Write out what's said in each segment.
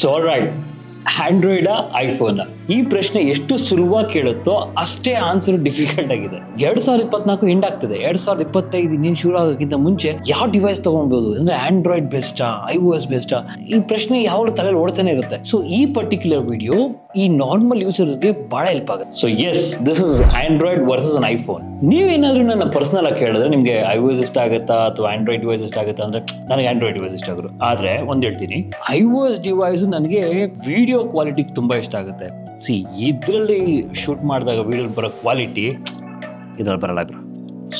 So right Android iPhone ಈ ಪ್ರಶ್ನೆ ಎಷ್ಟು ಸುಲಭ ಕೇಳುತ್ತೋ ಅಷ್ಟೇ ಆನ್ಸರ್ ಡಿಫಿಕಲ್ಟ್ ಆಗಿದೆ. ಎರಡ್ ಸಾವಿರದ ಇಪ್ಪತ್ನಾಲ್ಕು ಎಂಡ್ ಆಗ್ತದೆ. ಎರಡ್ ಸಾವಿರದ ಇಪ್ಪತ್ತೈದು ಇನ್ನೇನು ಶುರು ಆಗೋಕ್ಕಿಂತ ಮುಂಚೆ ಯಾವ ಡಿವೈಸ್ ತಗೊಂಡ್ಬೋದು ಅಂದ್ರೆ ಆಂಡ್ರಾಯ್ಡ್ ಬೆಸ್ಟಾ ಐ ಓ ಎಸ್ ಬೆಸ್ಟಾ ಈ ಪ್ರಶ್ನೆ ಯಾವ ತಲೆಯಲ್ಲಿ ಓಡ್ತಾನೆ ಇರುತ್ತೆ. ಸೊ ಈ ಪರ್ಟಿಕ್ಯುಲರ್ ವಿಡಿಯೋ ಈ ನಾರ್ಮಲ್ ಯೂಸರ್ಸ್ಗೆ ಬಹಳ ಹೆಲ್ಪ್ ಆಗುತ್ತೆ. So yes this is Android versus an iPhone ನೀವೇನಾದ್ರೂ ನನ್ನ ಪರ್ಸನಲ್ ಆಗಿ ಹೇಳಿದ್ರೆ ನಿಮಗೆ ಐ ಇಷ್ಟ ಆಗುತ್ತಾ ಅಥವಾ ಆಂಡ್ರಾಯ್ಡ್ ಡಿವೈಸ್ ಇಷ್ಟ ಆಗುತ್ತಾ ಅಂದ್ರೆ ನನಗೆ ಆಂಡ್ರಾಯ್ಡ್ ಡಿವೈಸ್ ಇಷ್ಟ ಆಗೋದು. ಆದ್ರೆ ಒಂದ್ ಹೇಳ್ತೀನಿ ಐ ಡಿವೈಸ್ ನನಗೆ ವಿಡಿಯೋ ಕ್ವಾಲಿಟಿ ತುಂಬಾ ಇಷ್ಟ ಆಗುತ್ತೆ. ಸಿ ಇದ್ರಲ್ಲಿ ಶೂಟ್ ಮಾಡಿದಾಗ ವಿಡಿಯೋ ಬರೋ ಕ್ವಾಲಿಟಿ ಇದ್ರಲ್ಲಿ ಬರಲ್ಲ bro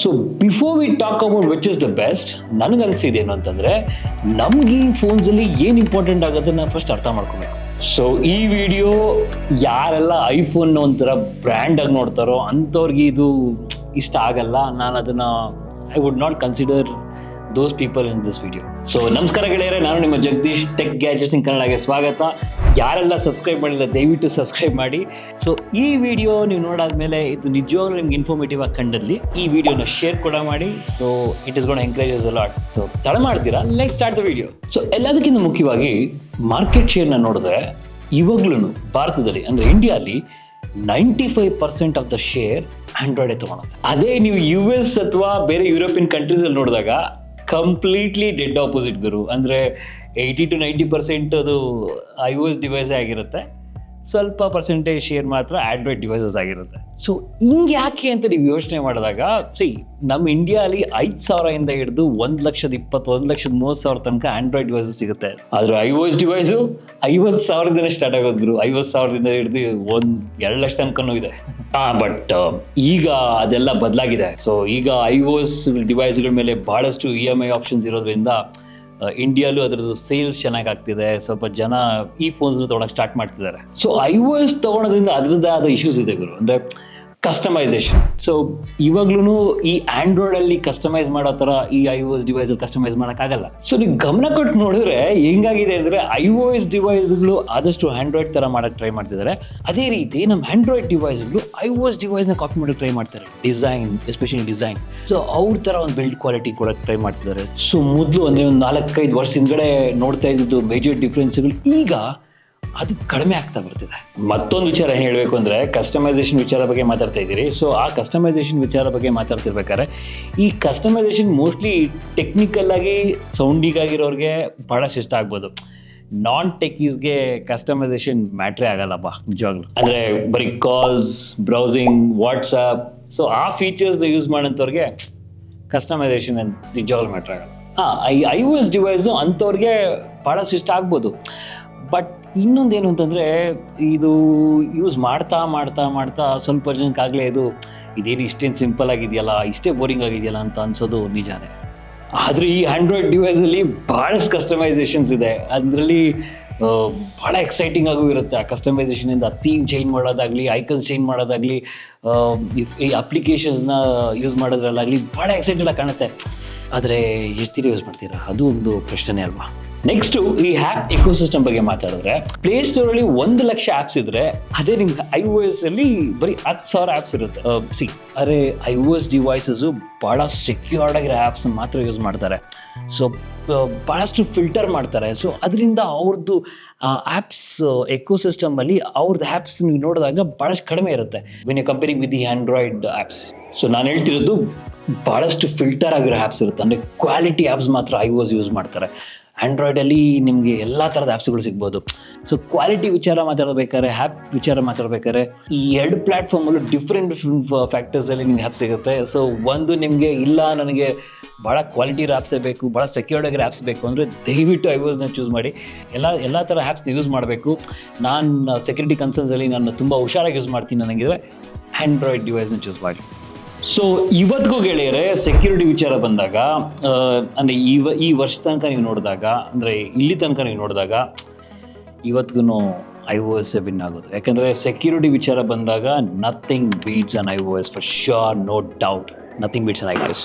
so before we talk about which is the best ನನಗನ್ಸಿದೆ ಏನು ಅಂತಂದ್ರೆ ನಮ್ಗೆ ಈ ಫೋನ್ಸಲ್ಲಿ ಏನು ಇಂಪಾರ್ಟೆಂಟ್ ಆಗುತ್ತೆ ನಾನು ಫಸ್ಟ್ ಅರ್ಥ ಮಾಡ್ಕೋಬೇಕು. ಸೊ ಈ ವಿಡಿಯೋ ಯಾರೆಲ್ಲ ಐಫೋನ್ ಒಂಥರ ಬ್ರ್ಯಾಂಡ್ ಆಗಿ ನೋಡ್ತಾರೋ, ಅಂಥವ್ರಿಗೆ ಇದು ಇಷ್ಟ ಆಗಲ್ಲ. ನಾನು ಅದನ್ನು I would not consider those people in this video so ನಮಸ್ಕಾರ ಗೆಳೆಯರೆ, ನಾನು ನಿಮ್ಮ ಜಗದೀಶ್ ಟೆಕ್ ಗ್ಯಾಜೆಟ್ಸ್ ಇನ್ ಕನ್ನಡಗೆ ಸ್ವಾಗತ. ಯಾರೆಲ್ಲ ಸಬ್ಸ್ಕ್ರೈಬ್ ಮಾಡಿಲ್ಲ, ದಯವಿಟ್ಟು ಸಬ್ಸ್ಕ್ರೈಬ್ ಮಾಡಿ. ಸೊ ಈ ವಿಡಿಯೋ ನೀವು ನೋಡಾದ್ಮೇಲೆ ಇದು ನಿಜವಾಗ್ಲೂ ನಿಮ್ಗೆ ಇನ್ಫಾರ್ಮೇಟಿವ್ ಆಗಿ ಕಂಡಲ್ಲಿ, ಈ ವಿಡಿಯೋನ ಶೇರ್ ಕೂಡ ಮಾಡಿ. So it is gonna encourages lot so ತಡ ಮಾಡ್ತೀರಾ? Let start the video so ಎಲ್ಲದಕ್ಕಿಂತ ಮುಖ್ಯವಾಗಿ ಮಾರ್ಕೆಟ್ ಶೇರ್ನ ನೋಡಿದ್ರೆ ಇವಾಗ್ಲೂ ಭಾರತದಲ್ಲಿ, ಅಂದ್ರೆ ಇಂಡಿಯಾಲಿ ninety five percent of the share ಆಂಡ್ರಾಯ್ಡೇ ತಗೊಳೋದು ಅದೇ ನೀವು ಯು ಎಸ್ ಅಥವಾ ಬೇರೆ ಯುರೋಪಿಯನ್ ಕಂಟ್ರೀಸಲ್ಲಿ ನೋಡಿದಾಗ ಕಂಪ್ಲೀಟ್ಲಿ ಡೆಡ್ ಆಪೋಸಿಟ್ ಗುರು ಅಂದರೆ ಏಯ್ಟಿ ಟು ನೈಂಟಿ ಪರ್ಸೆಂಟ್ ಅದು ಐ ಓ ಎಸ್ ಡಿವೈಸ್ ಆಗಿರುತ್ತೆ. ಸ್ವಲ್ಪ ಪರ್ಸೆಂಟೇಜ್ ಶೇರ್ ಮಾತ್ರ ಆಂಡ್ರಾಯ್ಡ್ ಡಿವೈಸಸ್ ಆಗಿರುತ್ತೆ. ಸೊ ಹಿಂಗೆ ಯಾಕೆ ಅಂತ ನೀವು ಯೋಚನೆ ಮಾಡಿದಾಗ ಸಿ ನಮ್ಮ ಇಂಡಿಯಾಲಿ ಐದು ಸಾವಿರದಿಂದ ಹಿಡಿದು ಒಂದು ಲಕ್ಷದ ಇಪ್ಪತ್ತು, ಒಂದು ಲಕ್ಷದ ಮೂವತ್ತು ಸಾವಿರ ತನಕ ಆಂಡ್ರಾಯ್ಡ್ ಡಿವೈಸಸ್ ಸಿಗುತ್ತೆ. ಆದರೆ ಐ ಓ ಎಸ್ ಡಿವೈಸು ಐವತ್ತು ಸಾವಿರದಿಂದ ಸ್ಟಾರ್ಟ್ ಆಗೋದ್ರು ಐವತ್ತು ಸಾವಿರದಿಂದ ಹಿಡಿದು ಒಂದು ಎರಡು ಲಕ್ಷ ತನಕನೂ ಇದೆ. ಬಟ್ ಈಗ ಅದೆಲ್ಲ ಬದಲಾಗಿದೆ. ಸೊ ಈಗ ಐ ಓ ಎಸ್ ಡಿವೈಸ್ಗಳ ಮೇಲೆ ಬಹಳಷ್ಟು ಇ ಎಂ ಐ ಆಪ್ಷನ್ಸ್ ಇರೋದ್ರಿಂದ ಇಂಡಿಯಾಲು ಅದರದ್ದು ಸೇಲ್ಸ್ ಚೆನ್ನಾಗಿ ಆಗ್ತಿದೆ ಸ್ವಲ್ಪ ಜನ ಈ ಫೋನ್ಸ್ ತಗೊಳಕ್ ಸ್ಟಾರ್ಟ್ ಮಾಡ್ತಿದ್ದಾರೆ. ಸೊ ಐ ಓ ಎಸ್ ತೊಗೊಳೋದ್ರಿಂದ ಅದರದ್ದೇ ಆದ ಇಶ್ಯೂಸ್ ಇದೆ ಗುರು. ಅಂದ್ರೆ ಕಸ್ಟಮೈಸೇಷನ್ ಸೊ ಇವಾಗ್ಲೂ ಈ ಆಂಡ್ರಾಯ್ಡ್ ಅಲ್ಲಿ ಕಸ್ಟಮೈಸ್ ಮಾಡೋ ತರ ಈ I O S device customise ಆಗಲ್ಲ ಸೊ ನೀವು ಗಮನ ಕೊಟ್ಟು ನೋಡಿದ್ರೆ ಹೆಂಗಾಗಿದೆ ಅಂದ್ರೆ ಐ ಓ ಎಸ್ ಡಿವೈಸ್ಗಳು ಆದಷ್ಟು ಆಂಡ್ರಾಯ್ಡ್ ತರ ಮಾಡಕ್ ಟ್ರೈ ಮಾಡ್ತಿದ್ದಾರೆ ಅದೇ ರೀತಿ ನಮ್ಮ ಆಂಡ್ರಾಯ್ಡ್ ಡಿವೈಸ್ಗಳು ಐ ಓ ಎಸ್ ಡಿವೈಸ್ನ ಕಾಪಿ ಮಾಡಕ್ ಟ್ರೈ ಮಾಡ್ತಾರೆ. ಡಿಸೈನ್ ಎಸ್ಪೆಷಲಿ ಡಿಸೈನ್ ಸೊ ಅವ್ರ ತರ ಒಂದು ಬಿಲ್ಡ್ ಕ್ವಾಲಿಟಿ ಕೊಡಕ್ ಟ್ರೈ ಮಾಡ್ತಿದ್ದಾರೆ ಸೊ ಮೊದಲು ಅಂದ್ರೆ ಒಂದು ನಾಲ್ಕೈದು ವರ್ಷ ಹಿಂದ್ಗಡೆ ನೋಡ್ತಾ ಇದ್ದಿದ್ದು ಮೇಜರ್ ಡಿಫ್ರೆನ್ಸ್ಗಳು ಈಗ ಅದು ಕಡಿಮೆ ಆಗ್ತಾ ಬರ್ತಿದೆ. ಮತ್ತೊಂದು ವಿಚಾರ ಏನು ಹೇಳಬೇಕು ಅಂದರೆ ಕಸ್ಟಮೈಸೇಷನ್ ವಿಚಾರ ಬಗ್ಗೆ ಮಾತಾಡ್ತಾ ಇದ್ದೀರಿ. ಸೊ ಆ ಕಸ್ಟಮೈಸೇಷನ್ ವಿಚಾರ ಬಗ್ಗೆ ಮಾತಾಡ್ತಿರ್ಬೇಕಾದ್ರೆ, ಈ ಕಸ್ಟಮೈಸೇಷನ್ ಮೋಸ್ಟ್ಲಿ ಟೆಕ್ನಿಕಲ್ ಆಗಿ ಸೌಂಡಿಗಾಗಿರೋರಿಗೆ ಭಾಳಷ್ಟು ಇಷ್ಟ ಆಗ್ಬೋದು. ನಾನ್ ಟೆಕ್ಕೀಸ್ಗೆ ಕಸ್ಟಮೈಸೇಷನ್ ಮ್ಯಾಟ್ರೇ ಆಗಲ್ಲಪ್ಪ ನಿಜವಾಗ್ಲು. ಅಂದರೆ, ಬರೀ ಕಾಲ್ಸ್ ಬ್ರೌಸಿಂಗ್ ವಾಟ್ಸಪ್ ಸೊ ಆ ಫೀಚರ್ಸ್ನ ಯೂಸ್ ಮಾಡೋಂಥವ್ರಿಗೆ ಕಸ್ಟಮೈಸೇಷನ್ ನಿಜವಾಗ್ಲೂ ಮ್ಯಾಟ್ರ್ ಆಗಲ್ಲ. ಹಾಂ ಐ ಐ ಎಸ್ ಡಿವೈಸು ಅಂಥವ್ರಿಗೆ ಭಾಳಷ್ಟು ಇಷ್ಟ ಆಗ್ಬೋದು. ಬಟ್ ಇನ್ನೊಂದೇನು ಅಂತಂದರೆ, ಇದು ಯೂಸ್ ಮಾಡ್ತಾ ಮಾಡ್ತಾ ಮಾಡ್ತಾ ಸ್ವಲ್ಪ ಜನಕ್ಕಾಗಲೇ ಇದು, ಇದೇನು ಇಷ್ಟೇನು ಸಿಂಪಲ್ ಆಗಿದೆಯಲ್ಲ, ಇಷ್ಟೇ ಬೋರಿಂಗ್ ಆಗಿದೆಯಲ್ಲ ಅಂತ ಅನ್ಸೋದು ನಿಜಾನೇ. ಆದರೆ ಈ ಆಂಡ್ರಾಯ್ಡ್ ಡಿವೈಸಲ್ಲಿ ಭಾಳಷ್ಟು ಕಸ್ಟಮೈಸೇಷನ್ಸ್ ಇದೆ. ಅದರಲ್ಲಿ ಭಾಳ ಎಕ್ಸೈಟಿಂಗ್ ಆಗು ಇರುತ್ತೆ. ಆ ಕಸ್ಟಮೈಸೇಷನಿಂದ ಥೀಮ್ ಚೇಂಜ್ ಮಾಡೋದಾಗಲಿ ಐಕನ್ಸ್ ಚೇಂಜ್ ಮಾಡೋದಾಗಲಿ ಈ ಅಪ್ಲಿಕೇಶನ್ಸ್ನ ಯೂಸ್ ಮಾಡೋದ್ರಲ್ಲಾಗಲಿ ಭಾಳ ಎಕ್ಸೈಟೆಡ್ ಆಗಿ ಕಾಣುತ್ತೆ. ಆದರೆ ಎಷ್ಟು ಯೂಸ್ ಮಾಡ್ತೀರಾ? ಅದು ಒಂದು ಪ್ರಶ್ನೆ ಅಲ್ವಾ? ನೆಕ್ಸ್ಟು ಈ ಹ್ಯಾಪ್ ಇಕೋಸಿಸ್ಟಮ್ ಬಗ್ಗೆ ಮಾತಾಡಿದ್ರೆ ಪ್ಲೇ ಸ್ಟೋರಲ್ಲಿ ಒಂದು ಲಕ್ಷ ಆಪ್ಸ್ ಇದ್ರೆ, ಅದೇ ನಿಮ್ಗೆ ಐ ಓ ಎಸ್ ಅಲ್ಲಿ ಬರೀ ಹತ್ತು ಸಾವಿರ ಆಪ್ಸ್ ಇರುತ್ತೆ. See are I O S devices ಬಹಳ ಸೆಕ್ಯೂರ್ಡ್ ಆಗಿರೋ ಆ್ಯಪ್ಸ್ ಮಾತ್ರ ಯೂಸ್ ಮಾಡ್ತಾರೆ. ಸೊ ಭಾಳಷ್ಟು ಫಿಲ್ಟರ್ ಮಾಡ್ತಾರೆ. ಸೊ ಅದರಿಂದ ಅವ್ರದ್ದು ಆ್ಯಪ್ಸ್ ಎಕೋಸಿಸ್ಟಮಲ್ಲಿ ಅವ್ರದ್ದು ಆ್ಯಪ್ಸ್ ನೀವು ನೋಡಿದಾಗ ಭಾಳಷ್ಟು ಕಡಿಮೆ ಇರುತ್ತೆ. When you comparing with the Android apps so ನಾನು ಹೇಳ್ತಿರೋದು ಭಾಳಷ್ಟು ಫಿಲ್ಟರ್ ಆಗಿರೋ ಆ್ಯಪ್ಸ್ ಇರುತ್ತೆ. ಅಂದರೆ ಕ್ವಾಲಿಟಿ ಆ್ಯಪ್ಸ್ ಮಾತ್ರ ಐ ಓಸ್ ಯೂಸ್ ಮಾಡ್ತಾರೆ. ಆ್ಯಂಡ್ರಾಯ್ಡಲ್ಲಿ ನಿಮಗೆ ಎಲ್ಲ ಥರದ ಆ್ಯಪ್ಸ್ಗಳು ಸಿಗ್ಬೋದು. ಸೊ ಕ್ವಾಲಿಟಿ ವಿಚಾರ ಮಾತಾಡಬೇಕಾದ್ರೆ ಆ್ಯಪ್ ವಿಚಾರ ಮಾತಾಡಬೇಕಾದ್ರೆ, ಈ ಎರಡು ಪ್ಲ್ಯಾಟ್ಫಾರ್ಮಲ್ಲೂ ಡಿಫ್ರೆಂಟ್ ಡಿಫ್ರೆಂಟ್ ಫ್ಯಾಕ್ಟರ್ಸಲ್ಲಿ ನಿಮ್ಗೆ ಆ್ಯಪ್ ಸಿಗುತ್ತೆ. ಸೊ ಒಂದು ನಿಮಗೆ ಇಲ್ಲ ನನಗೆ ಭಾಳ ಕ್ವಾಲಿಟಿ ಆ್ಯಪ್ಸೇ ಬೇಕು ಭಾಳ ಸೆಕ್ಯೂರ್ಡ್ ಆಗಿರೋ ಆ್ಯಪ್ಸ್ ಬೇಕು ಅಂದರೆ ದಯವಿಟ್ಟು ಐ ವಾಸ್ನ ಚೂಸ್ ಮಾಡಿ. ಎಲ್ಲ ಎಲ್ಲ ಥರ ಆ್ಯಪ್ಸ್ನ ಯೂಸ್ ಮಾಡಬೇಕು. ನಾನು ಸೆಕ್ಯೂರಿಟಿ ಕನ್ಸರ್ನ್ಸಲ್ಲಿ ನಾನು ತುಂಬ ಹುಷಾರಾಗಿ ಯೂಸ್ ಮಾಡ್ತೀನಿ ನನಗಿದ್ರೆ ಆ್ಯಂಡ್ರಾಯ್ಡ್ ಡಿವೈಸ್ನ ಚೂಸ್ ಮಾಡಿ. ಸೊ ಇವತ್ತಿಗೂ ಗೆಳೆಯರೆ ಸೆಕ್ಯೂರಿಟಿ ವಿಚಾರ ಬಂದಾಗ ಅಂದರೆ ಇವ, ಈ ವರ್ಷ ತನಕ ನೀವು ನೋಡಿದಾಗ, ಅಂದರೆ ಇಲ್ಲಿ ತನಕ ನೀವು ನೋಡಿದಾಗ, ಇವತ್ತಿಗೂ ಐ ಓ ಎಸ್ ಬಿನ್ ಆಗೋದು. ಯಾಕಂದ್ರೆ ಸೆಕ್ಯೂರಿಟಿ ವಿಚಾರ ಬಂದಾಗ nothing beats an I O S for sure no doubt nothing beats an I O S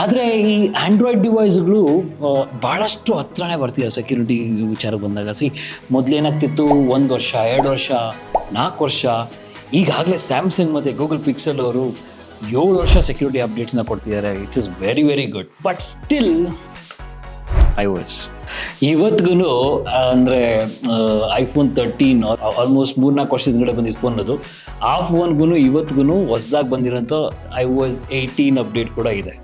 ಆದರೆ ಈ ಆಂಡ್ರಾಯ್ಡ್ ಡಿವೈಸ್ಗಳು ಭಾಳಷ್ಟು ಹತ್ರನೇ ಬರ್ತಿದೆ ಸೆಕ್ಯೂರಿಟಿ ವಿಚಾರ ಬಂದಾಗ. ಸಿ ಮೊದಲೇನಾಗ್ತಿತ್ತು, ಒಂದು ವರ್ಷ, ಎರಡು ವರ್ಷ, ನಾಲ್ಕು ವರ್ಷ ಈಗಾಗಲೇ ಸ್ಯಾಮ್ಸಂಗ್ ಮತ್ತು ಗೂಗಲ್ ಪಿಕ್ಸೆಲ್ ಅವರು ಏಳು ವರ್ಷ ಸೆಕ್ಯೂರಿಟಿ ಅಪ್ಡೇಟ್ಸ್ನ ಕೊಡ್ತಿದ್ದಾರೆ. It is very very good but still I was ಇವತ್ತಿಗೂ ಅಂದರೆ ಐಫೋನ್ ತರ್ಟೀನ್ ಆಲ್ಮೋಸ್ಟ್ ಮೂರ್ನಾಲ್ಕು ವರ್ಷದ ಹಿಂದೆ ಬಂದಿದ್ದು ಫೋನ್ ಅದು. ಆ ಫೋನ್ಗೂ ಇವತ್ತಿಗೂ ಹೊಸದಾಗಿ ಬಂದಿರೋಂಥ ಐ ವಾಸ್ ಏಯ್ಟೀನ್ ಅಪ್ಡೇಟ್ ಕೂಡ ಇದೆ.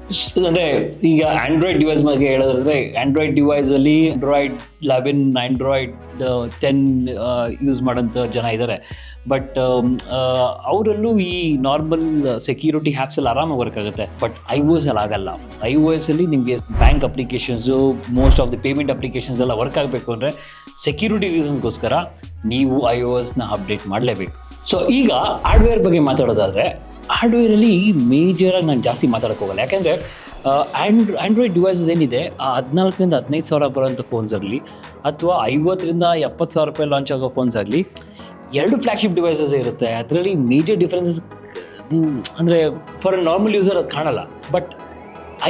ಅಂದರೆ, ಈಗ ಆ್ಯಂಡ್ರಾಯ್ಡ್ ಡಿವೈಸ್ ಬಗ್ಗೆ ಹೇಳೋದಾದ್ರೆ Android ಡಿವೈಸಲ್ಲಿ Android eleven Android ten use ಮಾಡೋಂಥ ಜನ ಇದ್ದಾರೆ ಬಟ್ ಅವರಲ್ಲೂ ಈ ನಾರ್ಮಲ್ ಸೆಕ್ಯೂರಿಟಿ ಆ್ಯಪ್ಸ್ ಎಲ್ಲ ಆರಾಮಾಗಿ ವರ್ಕ್ ಆಗುತ್ತೆ. ಬಟ್ ಐ ಓ ಎಸ್ ಅಲ್ಲಿ ಆಗಲ್ಲ. ಐ ಓ ಎಸ್ ಅಲ್ಲಿ ನಿಮಗೆ bank applications most of the payment applications ಎಲ್ಲ ವರ್ಕ್ ಆಗಬೇಕು ಅಂದರೆ ಸೆಕ್ಯೂರಿಟಿ ರೀಸನ್ಗೋಸ್ಕರ ನೀವು ಐ ಓ ಎಸ್ನ ಅಪ್ಡೇಟ್ ಮಾಡಲೇಬೇಕು. ಸೊ ಈಗ ಹಾರ್ಡ್ವೇರ್ ಬಗ್ಗೆ ಮಾತಾಡೋದಾದರೆ ಹಾರ್ಡ್ವೇರಲ್ಲಿ ಮೇಜರಾಗಿ ನಾನು ಜಾಸ್ತಿ ಮಾತಾಡೋಕೆ ಹೋಗಲ್ಲ. ಯಾಕೆಂದರೆ ಆ್ಯಂಡ್ ಆ್ಯಂಡ್ರಾಯ್ಡ್ ಡಿವೈಸಸ್ ಏನಿದೆ, ಆ ಹದಿನಾಲ್ಕರಿಂದ ಹದಿನೈದು ಸಾವಿರ ಬರೋಂಥ ಫೋನ್ಸ್ ಆಗಲಿ, ಅಥವಾ ಐವತ್ತರಿಂದ ಎಪ್ಪತ್ತು ಸಾವಿರ ರೂಪಾಯಿ ಲಾಂಚ್ ಆಗೋ ಫೋನ್ಸ್ ಆಗಲಿ ಎರಡು ಫ್ಲಾಗ್ಶಿಪ್ ಡಿವೈಸಸ್ ಇರುತ್ತೆ. ಅದರಲ್ಲಿ ಮೇಜರ್ ಡಿಫ್ರೆನ್ಸಸ್ ಅಂದರೆ ಫಾರ್ ಅ ನಾರ್ಮಲ್ ಯೂಸರ್ ಅದು ಕಾಣಲ್ಲ. But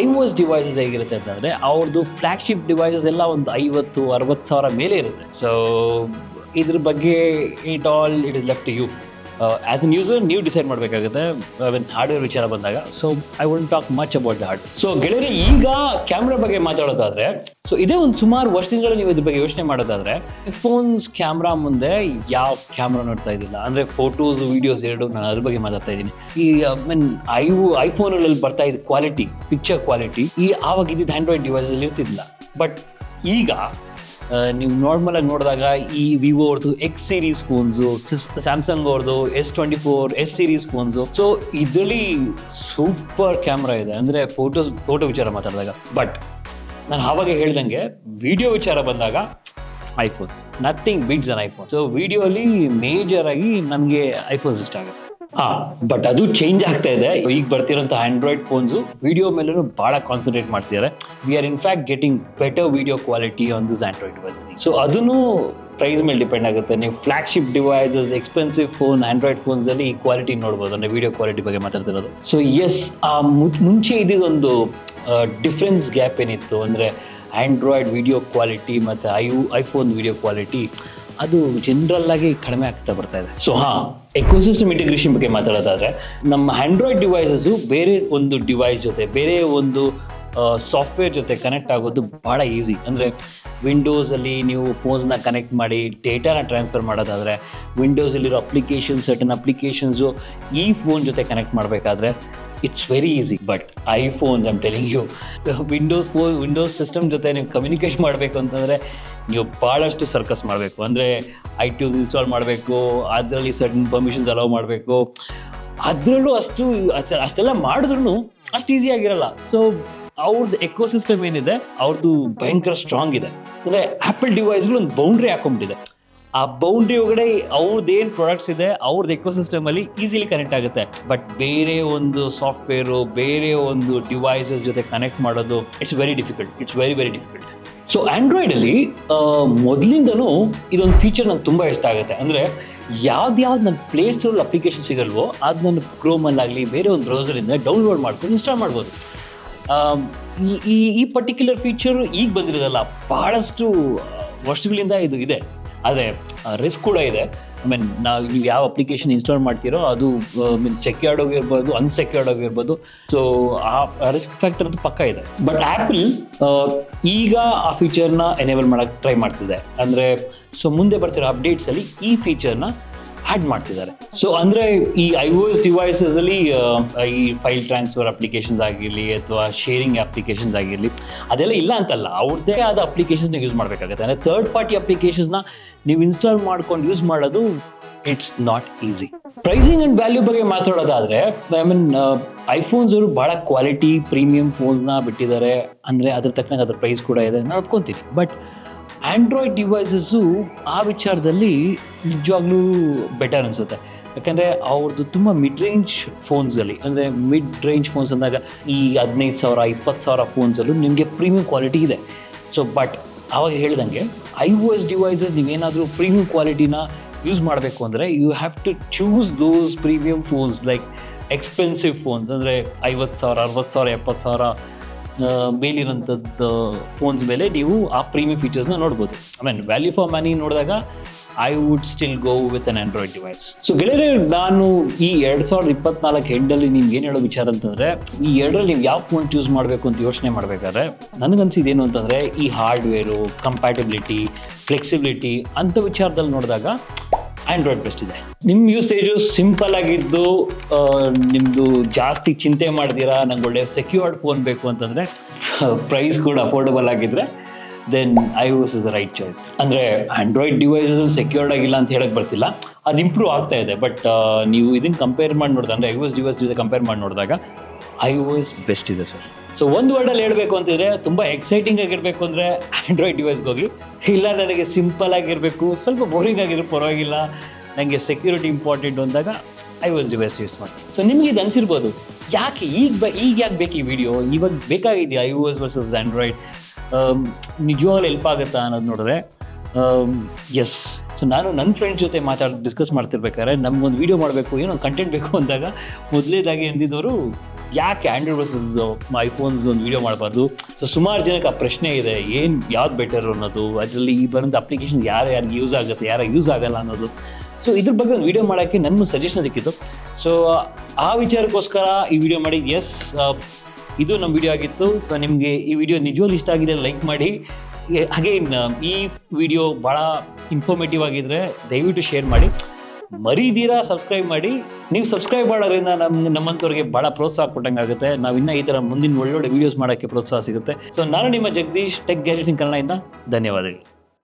I O S devices ಹೇಗಿರುತ್ತೆ ಅಂತಂದರೆ ಅವ್ರದ್ದು ಫ್ಲ್ಯಾಗ್ಶಿಪ್ ಡಿವೈಸಸ್ ಎಲ್ಲ ಒಂದು ಐವತ್ತು, ಅರವತ್ತು ಸಾವಿರ ಮೇಲೆ ಇರುತ್ತೆ. ಸೊ ಇದ್ರ ಬಗ್ಗೆ it all it is left you as an user ನೀವು ಡಿಸೈಡ್ ಮಾಡಬೇಕಾಗುತ್ತೆ ಹಾರ್ಡ್ವೇರ್ ವಿಚಾರ ಬಂದಾಗ. So I won't talk much about the hard so ಗೆಳೆಯರಿ, ಈಗ ಕ್ಯಾಮ್ರಾ ಬಗ್ಗೆ ಮಾತಾಡೋದಾದ್ರೆ ಸೊ ಇದೇ ಒಂದು ಸುಮಾರು ವರ್ಷದಿಂದ ನೀವು ಇದ್ರ ಬಗ್ಗೆ ಯೋಚನೆ ಮಾಡೋದಾದ್ರೆ ಫೋನ್ಸ್ ಕ್ಯಾಮ್ರಾ ಮುಂದೆ ಯಾವ ಕ್ಯಾಮ್ರಾ ನೋಡ್ತಾ ಇದ್ದಿಲ್ಲ. ಅಂದರೆ ಫೋಟೋಸ್ ವೀಡಿಯೋಸ್ ಎರಡು ನಾನು ಅದ್ರ ಬಗ್ಗೆ ಮಾತಾಡ್ತಾ ಇದ್ದೀನಿ. ಈ ಮೀನ್ ಐ ಐಫೋನ್ಗಳಲ್ಲಿ ಬರ್ತಾ ಇದ್ದ ಕ್ವಾಲಿಟಿ ಪಿಕ್ಚರ್ ಕ್ವಾಲಿಟಿ ಈ ಆವಾಗ ಇದ್ದಿದ್ದು ಆ್ಯಂಡ್ರಾಯ್ಡ್ ಡಿವೈಸಲ್ಲಿ ಇರ್ತಿದ್ದಿಲ್ಲ. ಬಟ್ ಈಗ ನೀವು ನಾರ್ಮಲ್ ಆಗಿ ನೋಡಿದಾಗ ಈ ವಿವೋ ಅವ್ರದ್ದು ಎಕ್ಸ್ ಸೀರೀಸ್ ಫೋನ್ಸು ಸ್ಯಾಮ್ಸಂಗ್ ಅವ್ರದ್ದು S twenty four S series phones so ಇದರಲ್ಲಿ ಸೂಪರ್ ಕ್ಯಾಮ್ರಾ ಇದೆ. ಅಂದರೆ ಫೋಟೋಸ್ ಫೋಟೋ ವಿಚಾರ ಮಾತಾಡಿದಾಗ. ಬಟ್ ನಾನು ಆವಾಗ ಹೇಳ್ದಂಗೆ ವಿಡಿಯೋ ವಿಚಾರ ಬಂದಾಗ iPhone nothing beats an iPhone so ವಿಡಿಯೋಲಿ ಮೇಜರ್ ಆಗಿ ನನಗೆ ಐಫೋನ್ಸ್ ಇಷ್ಟ ಆಗುತ್ತೆ. ಹಾ ಬಟ್ ಅದು ಚೇಂಜ್ ಆಗ್ತಾ ಇದೆ. ಈಗ ಬರ್ತಿರೋಂಥ ಆಂಡ್ರಾಯ್ಡ್ ಫೋನ್ಸು ವಿಡಿಯೋ ಮೇಲೂ ಭಾಳ ಕಾನ್ಸಂಟ್ರೇಟ್ ಮಾಡ್ತಿದ್ದಾರೆ we are in fact getting better video quality on this Android so ಅದನ್ನು ಪ್ರೈಸ್ ಮೇಲೆ ಡಿಪೆಂಡ್ ಆಗುತ್ತೆ. ನೀವು flagship devices expensive phone Android ಫೋನ್ಸಲ್ಲಿ ಈ ಕ್ವಾಲಿಟಿ ನೋಡ್ಬೋದು, ಅಂದರೆ ವಿಡಿಯೋ ಕ್ವಾಲಿಟಿ ಬಗ್ಗೆ ಮಾತಾಡ್ತಿರೋದು. ಸೊ ಎಸ್ ಆ ಮುಂಚೆ ಇದ್ದಿದ್ದೊಂದು ಡಿಫ್ರೆನ್ಸ್ ಗ್ಯಾಪ್ ಏನಿತ್ತು, ಅಂದರೆ ಆಂಡ್ರಾಯ್ಡ್ ವಿಡಿಯೋ ಕ್ವಾಲಿಟಿ ಮತ್ತು ಐ ಐಫೋನ್ ವಿಡಿಯೋ ಕ್ವಾಲಿಟಿ ಅದು ಜನರಲ್ ಆಗಿ ಕಡಿಮೆ ಆಗ್ತಾ ಬರ್ತಾ ಇದೆ. ಸೊ ಹಾ ಎಕೋಸಿಸ್ಟಮ್ ಇಂಟಿಗ್ರೇಷನ್ ಬಗ್ಗೆ ಮಾತಾಡೋದಾದ್ರೆ, ನಮ್ಮ ಆಂಡ್ರಾಯ್ಡ್ ಡಿವೈಸಸ್ಸು ಬೇರೆ ಒಂದು ಡಿವೈಸ್ ಜೊತೆ, ಬೇರೆ ಒಂದು ಸಾಫ್ಟ್ವೇರ್ ಜೊತೆ ಕನೆಕ್ಟ್ ಆಗೋದು ಭಾಳ ಈಸಿ ಅಂದರೆ ವಿಂಡೋಸಲ್ಲಿ ನೀವು ಫೋನ್ಸ್ನ ಕನೆಕ್ಟ್ ಮಾಡಿ ಡೇಟಾನ ಟ್ರಾನ್ಸ್ಫರ್ ಮಾಡೋದಾದರೆ ವಿಂಡೋಸಲ್ಲಿರೋ ಅಪ್ಲಿಕೇಶನ್ ಸರ್ಟನ್ ಅಪ್ಲಿಕೇಶನ್ಸು ಈ ಫೋನ್ ಜೊತೆ ಕನೆಕ್ಟ್ ಮಾಡಬೇಕಾದ್ರೆ it's very easy but iPhones I'm telling you Windows phone Windows system ಜೊತೆ ನೀವು ಕಮ್ಯುನಿಕೇಷನ್ ಮಾಡಬೇಕು ಅಂತಂದರೆ ನೀವು ಭಾಳಷ್ಟು ಸರ್ಕಸ್ ಮಾಡಬೇಕು. ಅಂದರೆ ಐ ಟ್ಯೂಸ್ ಇನ್ಸ್ಟಾಲ್ ಮಾಡಬೇಕು, ಅದರಲ್ಲಿ ಸರ್ಟನ್ ಪರ್ಮಿಷನ್ಸ್ ಅಲೋ ಮಾಡಬೇಕು. ಅದರಲ್ಲೂ ಅಷ್ಟು ಅಷ್ಟೆಲ್ಲ ಮಾಡಿದ್ರು ಅಷ್ಟು ಈಸಿ ಆಗಿರಲ್ಲ. ಸೊ ಅವ್ರದ್ದು ಎಕೋಸಿಸ್ಟಮ್ ಏನಿದೆ ಅವ್ರದ್ದು ಭಯಂಕರ ಸ್ಟ್ರಾಂಗ್ ಇದೆ. ಅಂದರೆ ಆ್ಯಪಲ್ ಡಿವೈಸ್ಗಳು ಒಂದು ಬೌಂಡ್ರಿ ಹಾಕೊಂಡ್ಬಿಟ್ಟಿದೆ ಆ ಬೌಂಡ್ರಿ ಒಳಗಡೆ ಅವ್ರದ್ದೇನು ಪ್ರಾಡಕ್ಟ್ಸ್ ಇದೆ ಅವ್ರದ್ದು ಎಕೋಸಿಸ್ಟಮ್ ಅಲ್ಲಿ ಈಸಿಲಿ ಕನೆಕ್ಟ್ ಆಗುತ್ತೆ. ಬಟ್ ಬೇರೆ ಒಂದು ಸಾಫ್ಟ್ವೇರು ಬೇರೆ ಒಂದು ಡಿವೈಸಸ್ ಜೊತೆ ಕನೆಕ್ಟ್ ಮಾಡೋದು it's very difficult it's very very difficult so ಆ್ಯಂಡ್ರಾಯ್ಡಲ್ಲಿ ಮೊದಲಿಂದನೂ ಇದೊಂದು ಫೀಚರ್ ನಂಗೆ ತುಂಬ ಇಷ್ಟ ಆಗುತ್ತೆ. ಅಂದರೆ ಯಾವ್ದ್ಯಾವ್ದು ನನ್ನ ಪ್ಲೇ ಸ್ಟೋರ್ ಅಪ್ಲಿಕೇಶನ್ ಸಿಗಲ್ವೋ ಅದು ನನ್ನ ಕ್ರೋಮಲ್ಲಾಗಲಿ ಬೇರೆ ಒಂದು ಬ್ರೌಸರಿಂದ ಡೌನ್ಲೋಡ್ ಮಾಡ್ಕೊಂಡು ಇನ್ಸ್ಟಾಲ್ ಮಾಡ್ಬೋದು. ಈ ಈ ಪರ್ಟಿಕ್ಯುಲರ್ ಫೀಚರು ಈಗ ಬಂದಿರೋದಲ್ಲ ಆ, ವರ್ಷಗಳಿಂದ ಇದು ಇದೆ. ಆದರೆ ರಿಸ್ಕ್ ಕೂಡ ಇದೆ. ಐ ಮೀನ್ ನಾವು ನೀವು ಯಾವ ಅಪ್ಲಿಕೇಶನ್ ಇನ್ಸ್ಟಾಲ್ ಮಾಡ್ತೀರೋ ಅದು ಮೀನ್ ಸೆಕ್ಯೂರ್ಡ್ ಆಗಿರ್ಬೋದು ಅನ್ಸೆಕ್ಯೂರ್ಡ್ ಆಗಿರ್ಬೋದು. ಸೊ ಆ ರಿಸ್ಕ್ ಫ್ಯಾಕ್ಟರ್ ಅದು ಪಕ್ಕ ಇದೆ. ಬಟ್ ಆ್ಯಪಲ್ ಈಗ ಆ ಫೀಚರ್ನ ಎನೇಬಲ್ ಮಾಡೋಕ್ಕೆ ಟ್ರೈ ಮಾಡ್ತಿದೆ. ಅಂದರೆ ಸೊ ಮುಂದೆ ಬರ್ತಿರೋ ಅಪ್ಡೇಟ್ಸಲ್ಲಿ ಈ ಫೀಚರ್ನ ಆ್ಯಡ್ ಮಾಡ್ತಿದ್ದಾರೆ. ಸೊ ಅಂದ್ರೆ ಈ ಐ ಓ ಎಸ್ ಡಿವೈಸಸಲ್ಲಿ ಈ ಫೈಲ್ ಟ್ರಾನ್ಸ್ಫರ್ ಅಪ್ಲಿಕೇಶನ್ಸ್ ಆಗಿರಲಿ ಅಥವಾ ಶೇರಿಂಗ್ ಅಪ್ಲಿಕೇಶನ್ಸ್ ಆಗಿರಲಿ, ಅದೆಲ್ಲ ಇಲ್ಲ ಅಂತಲ್ಲ. ಅವ್ರದ್ದೇ ಆದ ಅಪ್ಲಿಕೇಶನ್ ಯೂಸ್ ಮಾಡಬೇಕಾಗುತ್ತೆ. ಅಂದರೆ ಥರ್ಡ್ ಪಾರ್ಟಿ ಅಪ್ಲಿಕೇಶನ್ಸ್ನ ನೀವು ಇನ್ಸ್ಟಾಲ್ ಮಾಡ್ಕೊಂಡು ಯೂಸ್ ಮಾಡೋದು it's not easy pricing and value ಬಗ್ಗೆ ಮಾತಾಡೋದಾದ್ರೆ ಐ ಮೀನ್ ಐಫೋನ್ಸ್ ಅವರು ಭಾಳ ಕ್ವಾಲಿಟಿ ಪ್ರೀಮಿಯಂ ಫೋನ್ಸ್ನ ಬಿಟ್ಟಿದ್ದಾರೆ. ಅಂದರೆ ಅದ್ರ ತಕ್ಕನಾಗ ಅದ್ರ ಪ್ರೈಸ್ ಕೂಡ ಇದೆ ನಾನು ಒಪ್ಕೊತೀನಿ ಬಟ್ ಆ್ಯಂಡ್ರಾಯ್ಡ್ ಡಿವೈಸಸ್ಸು ಆ ವಿಚಾರದಲ್ಲಿ ನಿಜವಾಗ್ಲೂ ಬೆಟರ್ ಅನಿಸುತ್ತೆ. ಯಾಕಂದರೆ ಅವ್ರದ್ದು ತುಂಬ ಮಿಡ್ ರೇಂಜ್ ಫೋನ್ಸಲ್ಲಿ ಅಂದರೆ ಮಿಡ್ ರೇಂಜ್ ಫೋನ್ಸ್ ಅಂದಾಗ ಈ ಹದಿನೈದು ಸಾವಿರ, ಇಪ್ಪತ್ತು ಸಾವಿರ ಫೋನ್ಸಲ್ಲೂ ನಿಮಗೆ ಪ್ರೀಮಿಯಂ ಕ್ವಾಲಿಟಿ ಇದೆ. ಸೊ ಬಟ್ ಆವಾಗ ಹೇಳ್ದಂಗೆ ಐ ಓ ಎಸ್ ಡಿವೈಸಸ್ ನೀವೇನಾದರೂ ಪ್ರೀಮಿಯಂ ಕ್ವಾಲಿಟಿನ ಯೂಸ್ ಮಾಡಬೇಕು ಅಂದರೆ you have to choose those premium phones like expensive phones ಅಂದರೆ ಐವತ್ತು ಸಾವಿರ, ಅರವತ್ತು ಸಾವಿರ, ಎಪ್ಪತ್ತು ಸಾವಿರ ಮೇಲಿರೋಂಥದ್ದು ಫೋನ್ಸ್ ಮೇಲೆ ನೀವು ಆ ಪ್ರೀಮಿಯಂ ಫೀಚರ್ಸ್ನ ನೋಡ್ಬೋದು. I mean value for money ನೋಡಿದಾಗ I would still go with an Android device so ಗೆಳೆಯರೆ, ನಾನು ಈ ಎರಡು ಸಾವಿರದ ಇಪ್ಪತ್ನಾಲ್ಕು ಎಂಡಲ್ಲಿ ನಿಮ್ಗೆ ಏನು ಹೇಳೋ ವಿಚಾರ ಅಂತಂದ್ರೆ, ಈ ಎರಡರಲ್ಲಿ ನೀವು ಯಾವ ಫೋನ್ ಚೂಸ್ ಮಾಡಬೇಕು ಅಂತ ಯೋಚನೆ ಮಾಡಬೇಕಾದ್ರೆ ನನಗನ್ಸಿದ್ದೇನು ಅಂತಂದ್ರೆ, ಈ ಹಾರ್ಡ್ವೇರು ಕಂಪ್ಯಾಟಿಬಿಲಿಟಿ ಫ್ಲೆಕ್ಸಿಬಿಲಿಟಿ ಅಂತ ವಿಚಾರದಲ್ಲಿ ನೋಡಿದಾಗ ಆಂಡ್ರಾಯ್ಡ್ ಬೆಸ್ಟ್ ಇದೆ. ನಿಮ್ಮ ಯೂಸೇಜು ಸಿಂಪಲ್ ಆಗಿದ್ದು ನಿಮ್ಮದು ಜಾಸ್ತಿ ಚಿಂತೆ ಮಾಡ್ದಿರಾ, ನಂಗೆ ಒಳ್ಳೆ ಸೆಕ್ಯೂರ್ಡ್ ಫೋನ್ ಬೇಕು ಅಂತಂದರೆ ಪ್ರೈಸ್ ಕೂಡ ಅಫೋರ್ಡಬಲ್ ಆಗಿದ್ರೆ then iOS is the right choice ಅಂದರೆ ಆಂಡ್ರಾಯ್ಡ್ ಡಿವೈಸಸ್ ಸೆಕ್ಯೂರ್ಡ್ ಆಗಿಲ್ಲ ಅಂತ ಹೇಳಕ್ ಬರ್ತಿಲ್ಲ. ಅದು ಇಂಪ್ರೂವ್ ಆಗ್ತಾ ಇದೆ ಬಟ್ ನೀವು ಇದನ್ನು ಕಂಪೇರ್ ಮಾಡಿ ನೋಡಿದಾಗ ಅಂದರೆ ಐ ವಾಸ್ ಡಿವೈಸ್ ಜೊತೆ ಕಂಪೇರ್ ಮಾಡಿ ನೋಡಿದಾಗ ಐ ವಾಸ್ ಬೆಸ್ಟ್ ಇದೆ ಸರ್ ಸೊ ಒಂದು ವರ್ಡಲ್ಲಿ ಹೇಳಬೇಕು ಅಂತಿದ್ರೆ ತುಂಬ ಎಕ್ಸೈಟಿಂಗ್ ಆಗಿರಬೇಕು ಅಂದರೆ ಆಂಡ್ರಾಯ್ಡ್ ಡಿವೈಸ್ಗೆ ಹೋಗಿ ಇಲ್ಲ ನನಗೆ ಸಿಂಪಲ್ ಆಗಿರಬೇಕು, ಸ್ವಲ್ಪ ಬೋರಿಂಗ್ ಆಗಿರೋ ಪರವಾಗಿಲ್ಲ. ನನಗೆ ಸೆಕ್ಯೂರಿಟಿ ಇಂಪಾರ್ಟೆಂಟ್ ಅಂದಾಗ ಐ ವಾಸ್ ಡಿವೈಸ್ ಯೂಸ್ ಮಾಡಿ ಸೊ ನಿಮಗೆ ಇದು ಅನಿಸಿರ್ಬೋದು, ಯಾಕೆ ಈಗ ಬ, ಈಗ ಯಾಕೆ ಬೇಕು ಈ ವಿಡಿಯೋ ಇವಾಗ ಬೇಕಾಗಿದೆಯಾ ಐ ವಾಸ್ ವರ್ಸಸ್ ಆಂಡ್ರಾಯ್ಡ್ ನಿಜವಾಗ್ಲೂ ಹೆಲ್ಪ್ ಆಗುತ್ತಾ ಅನ್ನೋದು ನೋಡಿದ್ರೆ ಎಸ್ ಸೊ ನಾನು ನನ್ನ ಫ್ರೆಂಡ್ಸ್ ಜೊತೆ ಮಾತಾಡಿ ಡಿಸ್ಕಸ್ ಮಾಡ್ತಿರ್ಬೇಕಾದ್ರೆ ನಮ್ಗೊಂದು ವಿಡಿಯೋ ಮಾಡಬೇಕು, ಏನೋ ಕಂಟೆಂಟ್ ಬೇಕು ಅಂದಾಗ ಮೊದಲೇದಾಗಿ ಎಂದಿದ್ದವರು ಯಾಕೆ ಆ್ಯಂಡ್ರಾಯ್ಡ್ ವರ್ಸಸ್ ಐಫೋನ್ಸ್ ಒಂದು ವಿಡಿಯೋ ಮಾಡಬಾರ್ದು? ಸೊ ಸುಮಾರು ಜನಕ್ಕೆ ಆ ಪ್ರಶ್ನೆ ಇದೆ. ಏನು, ಯಾವ್ದು ಬೆಟರ್ ಅನ್ನೋದು? ಅದರಲ್ಲಿ ಈ ಬರೋಂಥ ಅಪ್ಲಿಕೇಶನ್ ಯಾರು, ಯಾರಿಗೆ ಯೂಸ್ ಆಗುತ್ತೆ ಯಾರು ಯೂಸ್ ಆಗಲ್ಲ ಅನ್ನೋದು. ಸೊ ಇದ್ರ ಬಗ್ಗೆ ಒಂದು ವಿಡಿಯೋ ಮಾಡೋಕ್ಕೆ ನನ್ನ ಸಜೆಷನ್ ಸಿಕ್ಕಿತ್ತು. ಸೊ ಆ ವಿಚಾರಕ್ಕೋಸ್ಕರ ಈ ವಿಡಿಯೋ ಮಾಡಿ. ಎಸ್ ಇದು ನಮ್ಮ ವಿಡಿಯೋ ಆಗಿತ್ತು. ನಿಮಗೆ ಈ ವಿಡಿಯೋ ನಿಜವಾಗ್ಲೂ ಇಷ್ಟ ಆಗಿದೆ ಲೈಕ್ ಮಾಡಿ. ಅಗೇನ್ ಈ ವಿಡಿಯೋ ಭಾಳ ಇನ್ಫಾರ್ಮೇಟಿವ್ ಆಗಿದ್ದರೆ ದಯವಿಟ್ಟು ಶೇರ್ ಮಾಡಿ. ಮರೀದಿರಾ ಸಬ್ಸ್ಕ್ರೈಬ್ ಮಾಡಿ. ನೀವು ಸಬ್ಸ್ಕ್ರೈಬ್ ಮಾಡೋದ್ರಿಂದ ನಮ್ಮ ನಮ್ಮಂಥವ್ರಿಗೆ ಭಾಳ ಪ್ರೋತ್ಸಾಹ ಕೊಟ್ಟಂಗೆ ಆಗುತ್ತೆ. ನಾವು ಇನ್ನೂ ಈ ಥರ ಮುಂದಿನ ಒಳ್ಳೊಳ್ಳೆ ವೀಡಿಯೋಸ್ ಮಾಡೋಕ್ಕೆ ಪ್ರೋತ್ಸಾಹ ಸಿಗುತ್ತೆ. ಸೊ ನಾನು ನಿಮ್ಮ ಜಗದೀಶ್ ಟೆಕ್ ಗ್ಯಾಜೆಟಿಂಗ್ ಕನ್ನಡದಿಂದ ಧನ್ಯವಾದಗಳು.